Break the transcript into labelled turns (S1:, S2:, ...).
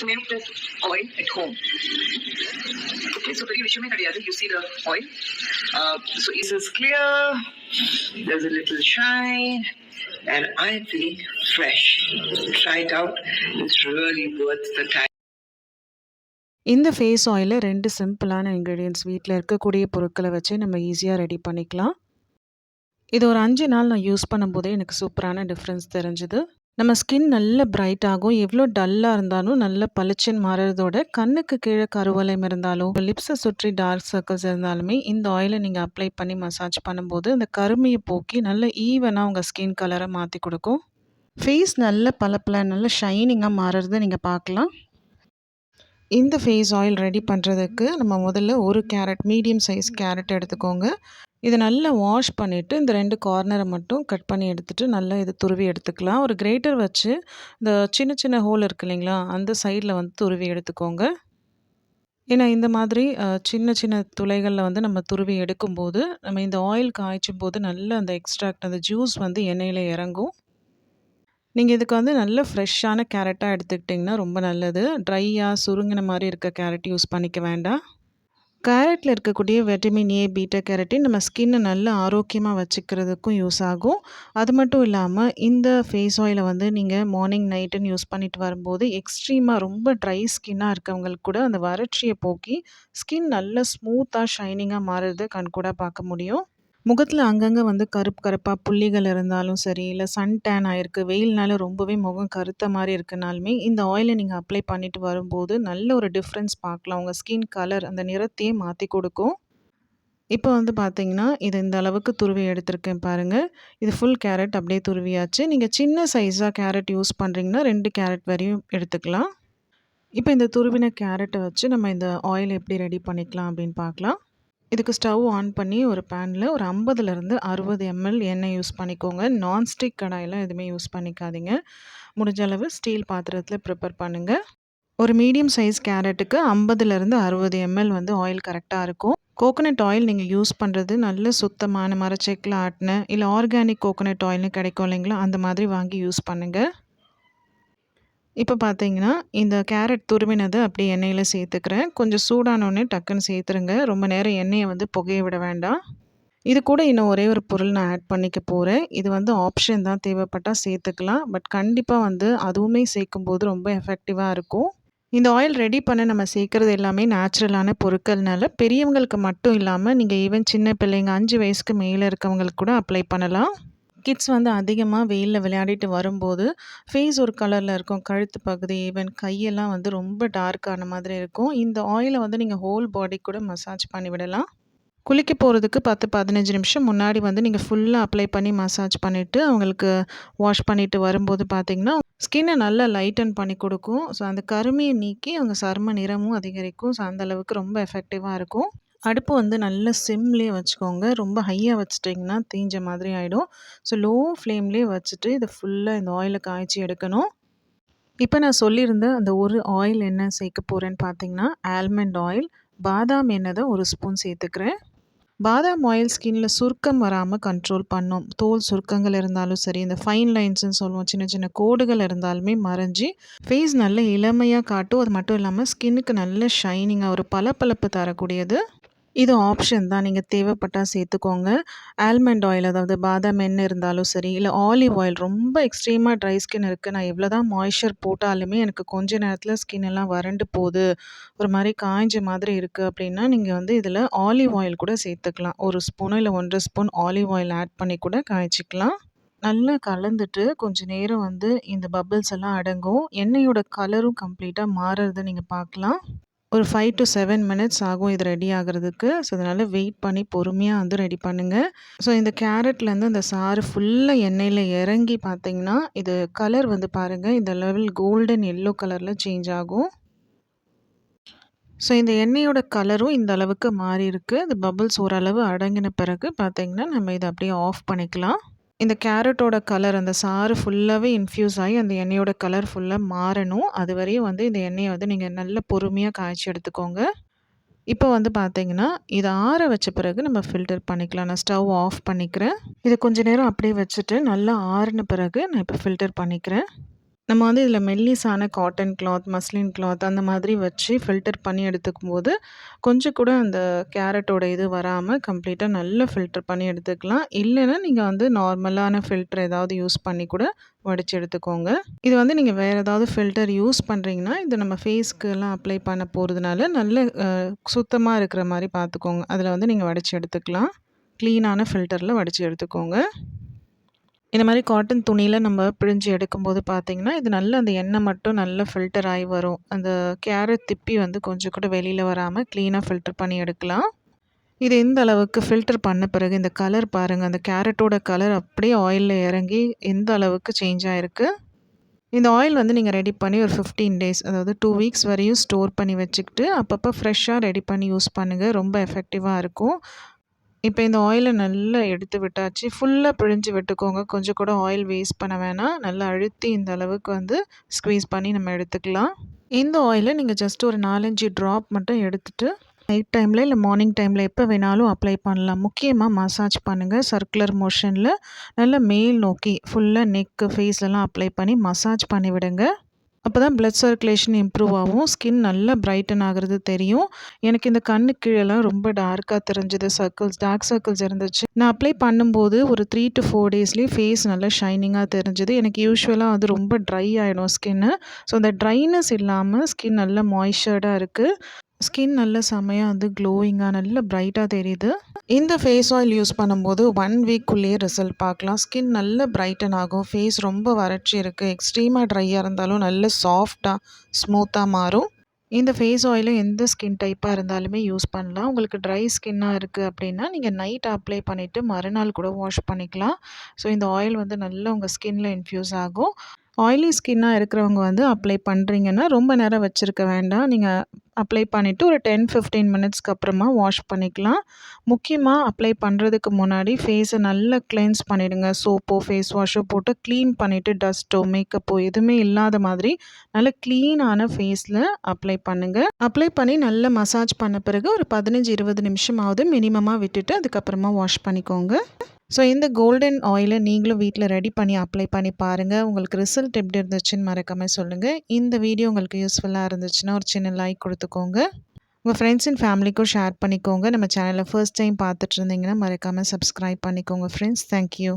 S1: to make this oil at home. Okay, so very விஷயமே கிடையாது. You see the oil. Uh, so this is clear. There's a little shine. And I feel fresh. Try it out. It's really worth the time.
S2: இந்த face ஆயில 2 சிம்பிளான ingredients வீட்ல இருக்கக்கூடிய பொருட்கள வச்சு நம்ம ஈஸியா ரெடி பண்ணிக்கலாம். இது ஒரு 5 நாள் நான் யூஸ் பண்ணும்போதே எனக்கு சூப்பரான டிஃபரன்ஸ் தெரிஞ்சது. நம்ம ஸ்கின் நல்ல பிரைட் ஆகும். எவ்வளோ டல்லாக இருந்தாலும் நல்ல பளிச்சுன்னு மாறுறதோட, கண்ணுக்கு கீழே கருவளையம் இருந்தாலும், லிப்ஸை சுற்றி டார்க் சர்க்கிள்ஸ் இருந்தாலுமே, இந்த ஆயிலை நீங்கள் அப்ளை பண்ணி மசாஜ் பண்ணும்போது, அந்த கருமையை போக்கி நல்ல ஈவனாக உங்கள் ஸ்கின் கலரை மாற்றி கொடுக்கும் ஃபேஸ் நல்ல பளபள, நல்ல ஷைனிங்காக மாறுறதை நீங்கள் பார்க்கலாம். இந்த ஃபேஸ் ஆயில் ரெடி பண்ணுறதுக்கு நம்ம முதல்ல ஒரு கேரட் மீடியம் சைஸ் கேரட் எடுத்துக்கோங்க. இதை நல்லா வாஷ் பண்ணிவிட்டு இந்த ரெண்டு கார்னரை மட்டும் கட் பண்ணி எடுத்துகிட்டு நல்லா இது துருவி எடுத்துக்கலாம். ஒரு கிரேட்டர் வச்சு, இந்த சின்ன சின்ன ஹோல் இருக்கு இல்லைங்களா? அந்த சைடில் வந்து துருவி எடுத்துக்கோங்க. ஏன்னா, இந்த மாதிரி சின்ன சின்ன துளைகளில் வந்து நம்ம துருவி எடுக்கும்போது, நம்ம இந்த ஆயில் காய்ச்சும் போது நல்ல அந்த எக்ஸ்ட்ராக்ட் அந்த ஜூஸ் வந்து எண்ணெயில் இறங்கும். நீங்கள் இதுக்கு வந்து நல்ல ஃப்ரெஷ்ஷான கேரட்டாக எடுத்துக்கிட்டிங்கன்னா ரொம்ப நல்லது. ட்ரையாக சுருங்கின மாதிரி இருக்க கேரட் யூஸ் பண்ணிக்க வேண்டாம். கேரட்டில் இருக்கக்கூடிய விட்டமின் ஏ, பீட்டா கேரட்டின் நம்ம ஸ்கின்னை நல்ல ஆரோக்கியமாக வச்சுக்கிறதுக்கும் யூஸ் ஆகும். அது மட்டும் இல்லாமல் இந்த ஃபேஸ் ஆயிலை வந்து நீங்கள் மார்னிங், நைட்டுன்னு யூஸ் பண்ணிட்டு வரும்போது, எக்ஸ்ட்ரீமாக ரொம்ப ட்ரை ஸ்கின்னாக இருக்கவங்களுக்கு கூட அந்த வறட்சியை போக்கி, ஸ்கின் நல்ல ஸ்மூத்தாக ஷைனிங்காக மாறுறது கண்கூடாக பார்க்க முடியும். முகத்தில் அங்கங்கே வந்து கருப்பு கருப்பாக புள்ளிகள் இருந்தாலும் சரி, இல்லை சன் டேன் ஆகிருக்கு வெயில்னால ரொம்பவே முகம் கருத்த மாதிரி இருக்குனாலுமே, இந்த ஆயிலை நீங்கள் அப்ளை பண்ணிட்டு வரும்போது, நல்ல ஒரு டிஃப்ரென்ஸ் பார்க்கலாம். உங்கள் ஸ்கின் கலர் அந்த நிறத்தையே மாற்றி கொடுக்கும் இப்போ வந்து பார்த்தீங்கன்னா, இது இந்த அளவுக்கு துருவி எடுத்திருக்கேன் பாருங்கள் இது ஃபுல் கேரட் அப்படியே துருவியாச்சு. நீங்கள் சின்ன சைஸாக கேரட் யூஸ் பண்ணுறீங்கன்னா ரெண்டு கேரட் வரையும் எடுத்துக்கலாம். இப்போ இந்த துருவின கேரட்டை வச்சு நம்ம இந்த ஆயில் எப்படி ரெடி பண்ணிக்கலாம் அப்படின்னு பார்க்கலாம். இதுக்கு ஸ்டவ் ஆன் பண்ணி ஒரு பேனில் ஒரு 50லிருந்து 60 எம்எல் எண்ணெய் யூஸ் பண்ணிக்கோங்க. நான்ஸ்டிக் கடாயெல்லாம் எதுவுமே யூஸ் பண்ணிக்காதீங்க. முடிஞ்ச அளவு ஸ்டீல் பாத்திரத்தில் ப்ரிப்பேர் பண்ணுங்கள் ஒரு மீடியம் சைஸ் கேரட்டுக்கு 50லிருந்து 60 எம்எல் வந்து ஆயில் கரெக்டாக இருக்கும். கோகனட் ஆயில் நீங்கள் யூஸ் பண்ணுறது நல்ல சுத்தமான மரச்செக்கில் ஆட்டின இல்லை ஆர்கானிக் கோகோனட் ஆயில்னு கிடைக்கும் இல்லைங்களா? அந்த மாதிரி வாங்கி யூஸ் பண்ணுங்கள் இப்போ பார்த்தீங்கன்னா, இந்த கேரட் துருவினதை அப்படியே எண்ணெயில் சேர்த்துக்கிறேன். கொஞ்சம் சூடானோடனே டக்குன்னு சேர்த்துருங்க. ரொம்ப நேரம் எண்ணெயை வந்து புகைய விட வேண்டாம். இது கூட இன்னும் ஒரே ஒரு பொருள் நான் ஆட் பண்ணிக்க போகிறேன் இது வந்து ஆப்ஷன் தான் தேவைப்பட்டா சேர்த்துக்கலாம். பட் கண்டிப்பாக வந்து அதுவுமே சேர்க்கும்போது ரொம்ப எஃபெக்டிவாக இருக்கும். இந்த ஆயில் ரெடி பண்ண நம்ம சேர்க்குறது எல்லாமே நேச்சுரலான பொருட்கள்னால, பெரியவங்களுக்கு மட்டும் இல்லாமல் நீங்கள் ஈவன் சின்ன பிள்ளைங்க அஞ்சு வயசுக்கு மேலே இருக்கவங்களுக்கு கூட அப்ளை பண்ணலாம். கிட்ஸ் வந்து அதிகமாக வெயிலில் விளையாடிட்டு வரும்போது, ஃபேஸ் ஒரு கலரில் இருக்கும். கழுத்து பகுதி, ஈவன் கையெல்லாம் வந்து ரொம்ப டார்க்கான மாதிரி இருக்கும். இந்த ஆயிலை வந்து நீங்கள் ஹோல் பாடிக்கு கூட மசாஜ் பண்ணி விடலாம். குளிக்க போகிறதுக்கு பத்து பதினஞ்சு நிமிஷம் முன்னாடி வந்து நீங்கள் ஃபுல்லாக அப்ளை பண்ணி மசாஜ் பண்ணிவிட்டு அவங்களுக்கு வாஷ் பண்ணிவிட்டு வரும்போது பார்த்தீங்கன்னா, ஸ்கின்னை நல்லா லைட்டன் பண்ணி கொடுக்கும் ஸோ அந்த கருமையை நீக்கி அவங்க சரும நிறமும் அதிகரிக்கும். ஸோ அந்த அளவுக்கு ரொம்ப எஃபெக்டிவாக இருக்கும். அடுப்பு வந்து நல்ல சிம்லேயே வச்சுக்கோங்க. ரொம்ப ஹையாக வச்சுட்டிங்கன்னா தீஞ்ச மாதிரி ஆகிடும் ஸோ லோ ஃப்ளேம்லேயே வச்சுட்டு இதை ஃபுல்லாக இந்த ஆயிலை காய்ச்சி எடுக்கணும். இப்போ நான் சொல்லியிருந்த அந்த ஒரு ஆயில் என்ன சேர்க்க போகிறேன்னு பார்த்தீங்கன்னா, ஆல்மண்ட் ஆயில், பாதாம் எண்ணெய் தான் ஒரு ஸ்பூன் சேர்த்துக்கிறேன். பாதாம் ஆயில் ஸ்கின்ல சுருக்கம் வராமல் கண்ட்ரோல் பண்ணும். தோல் சுருக்கங்கள் இருந்தாலும் சரி, இந்த ஃபைன் லைன்ஸ்ன்னு சொல்லுவோம். சின்ன சின்ன கோடுகள் இருந்தாலுமே மறைஞ்சு, ஃபேஸ் நல்ல இளமையாக காட்டும். அது மட்டும் இல்லாமல் ஸ்கின்னுக்கு நல்ல ஷைனிங்காக ஒரு பளபளப்பு தரக்கூடியது. இது ஆப்ஷன் தான். நீங்கள் தேவைப்பட்டால் சேர்த்துக்கோங்க. ஆல்மண்ட் ஆயில் அதாவது பாதாம் எண்ணெய் இருந்தாலும் சரி, இல்லை ஆலிவ் ஆயில் ரொம்ப எக்ஸ்ட்ரீமாக ட்ரை ஸ்கின் இருக்குது நான் எவ்வளோ தான் மாய்ஸ்சர் போட்டாலுமே எனக்கு கொஞ்ச நேரத்தில் ஸ்கின் எல்லாம் வறண்டு போகுது. ஒரு மாதிரி காய்ஞ்ச மாதிரி இருக்குது அப்படின்னா, நீங்கள் வந்து இதில் ஆலிவ் ஆயில் கூட சேர்த்துக்கலாம். ஒரு ஸ்பூனோ இல்லை ஒன்றரை ஸ்பூன் ஆலிவ் ஆயில் ஆட் பண்ணி கூட காய்ச்சிக்கலாம். நல்லா கலந்துட்டு கொஞ்ச நேரம் வந்து இந்த பபிள்ஸ் எல்லாம் அடங்கும். எண்ணெயோட கலரும் கம்ப்ளீட்டாக மாறுறத நீங்கள் பார்க்கலாம். ஒரு ஃபைவ் டு செவன் மினிட்ஸ் ஆகும் இது ரெடி ஆகுறதுக்கு. ஸோ அதனால் வெயிட் பண்ணி பொறுமையாக வந்து ரெடி பண்ணுங்கள் ஸோ இந்த கேரட்லேருந்து அந்த சாறு ஃபுல்லாக எண்ணெயில் இறங்கி பார்த்தீங்கன்னா, இது கலர் வந்து பாருங்கள் இந்த லெவல் கோல்டன் எல்லோ கலரில் சேஞ்ச் ஆகும். ஸோ இந்த எண்ணெயோட கலரும் இந்த அளவுக்கு மாறியிருக்கு. இந்த பபுள்ஸ் ஓரளவு அடங்கின பிறகு பார்த்தீங்கன்னா, நம்ம இதை அப்படியே ஆஃப் பண்ணிக்கலாம். இந்த கேரட்டோட கலர் அந்த சாறு ஃபுல்லாகவே இன்ஃப்யூஸ் ஆகி அந்த எண்ணெயோட கலர் ஃபுல்லாக மாறணும். அதுவரையும் வந்து இந்த எண்ணெயை வந்து நீங்கள் நல்ல பொறுமையாக காய்ச்சி எடுத்துக்கோங்க. இப்போ வந்து பார்த்தீங்கன்னா, இதை ஆற வச்ச பிறகு நம்ம ஃபில்டர் பண்ணிக்கலாம். நான் ஸ்டவ் ஆஃப் பண்ணிக்கிறேன். இதை கொஞ்ச நேரம் அப்படியே வச்சுட்டு நல்லா ஆறின பிறகு நான் இப்போ ஃபில்டர் பண்ணிக்கிறேன். நம்ம வந்து இதில் மெல்லிஸான காட்டன் கிளாத் மஸ்லின் கிளாத் அந்த மாதிரி வச்சு ஃபில்டர் பண்ணி எடுத்துக்கும் போது கொஞ்சம் கூட அந்த கேரட்டோட இது வராமல் கம்ப்ளீட்டாக நல்லா ஃபில்டர் பண்ணி எடுத்துக்கலாம். இல்லைன்னா நீங்கள் வந்து நார்மலான ஃபில்டர் ஏதாவது யூஸ் பண்ணி கூட வடித்து எடுத்துக்கோங்க. இது வந்து நீங்கள் வேறு ஏதாவது ஃபில்டர் யூஸ் பண்ணுறீங்கன்னா இது நம்ம ஃபேஸ்க்கெல்லாம் அப்ளை பண்ண போகிறதுனால நல்ல சுத்தமாக இருக்கிற மாதிரி பார்த்துக்கோங்க. அதில் வந்து நீங்கள் வடித்து எடுத்துக்கலாம். க்ளீனான ஃபில்டரில் வடித்து எடுத்துக்கோங்க. இந்த மாதிரி காட்டன் துணியில் நம்ம பிழிஞ்சு எடுக்கும்போது பார்த்திங்கன்னா இது நல்ல அந்த எண்ணெய் மட்டும் நல்லா ஃபில்டர் ஆகி வரும். அந்த கேரட் திப்பி வந்து கொஞ்சம் கூட வெளியில் வராமல் க்ளீனாக ஃபில்டர் பண்ணி எடுக்கலாம். இது எந்த அளவுக்கு ஃபில்டர் பண்ண பிறகு இந்த கலர் பாருங்கள் அந்த கேரட்டோட கலர் அப்படியே ஆயிலில் இறங்கி எந்த அளவுக்கு சேஞ்ச் ஆகிருக்கு இந்த ஆயில் வந்து நீங்கள் ரெடி பண்ணி ஒரு ஃபிஃப்டீன் டேஸ் அதாவது டூ வீக்ஸ் வரையும் ஸ்டோர் பண்ணி வச்சுக்கிட்டு அப்பப்போ ஃப்ரெஷ்ஷாக ரெடி பண்ணி யூஸ் பண்ணுங்கள் ரொம்ப எஃபெக்டிவாக இருக்கும். இப்போ இந்த ஆயிலை நல்லா எடுத்து விட்டாச்சு. ஃபுல்லாக பிழிஞ்சு விட்டுக்கோங்க. கொஞ்சம் கூட ஆயில் வேஸ்ட் பண்ண வேணாம். நல்லா அழுத்தி இந்த அளவுக்கு வந்து ஸ்க்வீஸ் பண்ணி நம்ம எடுத்துக்கலாம். இந்த ஆயிலை நீங்கள் ஜஸ்ட் ஒரு நாலஞ்சு ட்ராப் மட்டும் எடுத்துகிட்டு நைட் டைமில் இல்லை மார்னிங் டைமில் எப்போ வேணாலும் அப்ளை பண்ணலாம். முக்கியமாக மசாஜ் பண்ணுங்கள் சர்க்குலர் மோஷனில் நல்லா மேல் நோக்கி ஃபுல்லாக நெக்கு ஃபேஸ்லலாம் அப்ளை பண்ணி மசாஜ் பண்ணி விடுங்க அப்போ தான் ப்ளட் சர்க்குலேஷன் இம்ப்ரூவ் ஆகும். ஸ்கின் நல்லா பிரைட்டன் ஆகிறது தெரியும். எனக்கு இந்த கண்ணு கீழெல்லாம் ரொம்ப டார்க்காக தெரிஞ்சது. சர்க்கிள்ஸ் டார்க் சர்க்கிள்ஸ் இருந்துச்சு. நான் அப்ளை பண்ணும்போது ஒரு த்ரீ டு ஃபோர் டேஸ்லேயே ஃபேஸ் நல்லா ஷைனிங்காக தெரிஞ்சது. எனக்கு யூஸ்வலாக அது ரொம்ப ட்ரை ஆகிடும் ஸ்கின்னு ஸோ அந்த ட்ரைனஸ் இல்லாமல் ஸ்கின் நல்லா மாய்ஸ்சர்டாக இருக்குது ஸ்கின் நல்ல செமையாக வந்து க்ளோயிங்காக நல்ல பிரைட்டாக தெரியுது. இந்த ஃபேஸ் ஆயில் யூஸ் பண்ணும்போது ஒன் வீக்குள்ளேயே ரிசல்ட் பார்க்கலாம். ஸ்கின் நல்ல பிரைட்டன் ஆகும். ஃபேஸ் ரொம்ப வறட்சி இருக்குது எக்ஸ்ட்ரீமாக ட்ரையாக இருந்தாலும் நல்ல சாஃப்டாக ஸ்மூத்தாக மாறும். இந்த ஃபேஸ் ஆயில் எந்த ஸ்கின் டைப்பாக இருந்தாலுமே யூஸ் பண்ணலாம். உங்களுக்கு ட்ரை ஸ்கின்னாக இருக்குது அப்படின்னா நீங்கள் நைட் அப்ளை பண்ணிவிட்டு மறுநாள் கூட வாஷ் பண்ணிக்கலாம். ஸோ இந்த ஆயில் வந்து நல்லா உங்கள் ஸ்கின்னில் இன்ஃப்யூஸ் ஆகும். ஆயிலி ஸ்கின்னாக இருக்கிறவங்க வந்து அப்ளை பண்ணுறீங்கன்னா ரொம்ப நேரம் வச்சுருக்க வேண்டாம். நீங்கள் அப்ளை பண்ணிவிட்டு ஒரு டென் ஃபிஃப்டீன் மினிட்ஸ்க்கு அப்புறமா வாஷ் பண்ணிக்கலாம். முக்கியமாக அப்ளை பண்ணுறதுக்கு முன்னாடி ஃபேஸை நல்லா கிளென்ஸ் பண்ணிவிடுங்க சோப்போ ஃபேஸ் வாஷோ போட்டு க்ளீன் பண்ணிவிட்டு டஸ்ட்டோ மேக்கப்போ எதுவுமே இல்லாத மாதிரி நல்ல க்ளீனான ஃபேஸில் அப்ளை பண்ணுங்கள் அப்ளை பண்ணி நல்லா மசாஜ் பண்ண பிறகு ஒரு பதினஞ்சு இருபது நிமிஷமாவது மினிமமாக விட்டுட்டு அதுக்கப்புறமா வாஷ் பண்ணிக்கோங்க. ஸோ இந்த கோல்டன் ஆயிலை நீங்களும் வீட்டில் ரெடி பண்ணி அப்ளை பண்ணி பாருங்கள் உங்களுக்கு ரிசல்ட் எப்படி இருந்துச்சுன்னு மறக்காமல் சொல்லுங்கள் இந்த வீடியோ உங்களுக்கு யூஸ்ஃபுல்லாக இருந்துச்சுன்னா ஒரு சின்ன லைக் கொடுத்துக்கோங்க. உங்கள் ஃப்ரெண்ட்ஸ் அண்ட் ஃபேமிலிக்கும் ஷேர் பண்ணிக்கோங்க. நம்ம சேனலில் ஃபர்ஸ்ட் டைம் பார்த்துட்டு இருந்தீங்கன்னா மறக்காமல் சப்ஸ்கிரைப் பண்ணிக்கோங்க ஃப்ரெண்ட்ஸ் தேங்க்யூ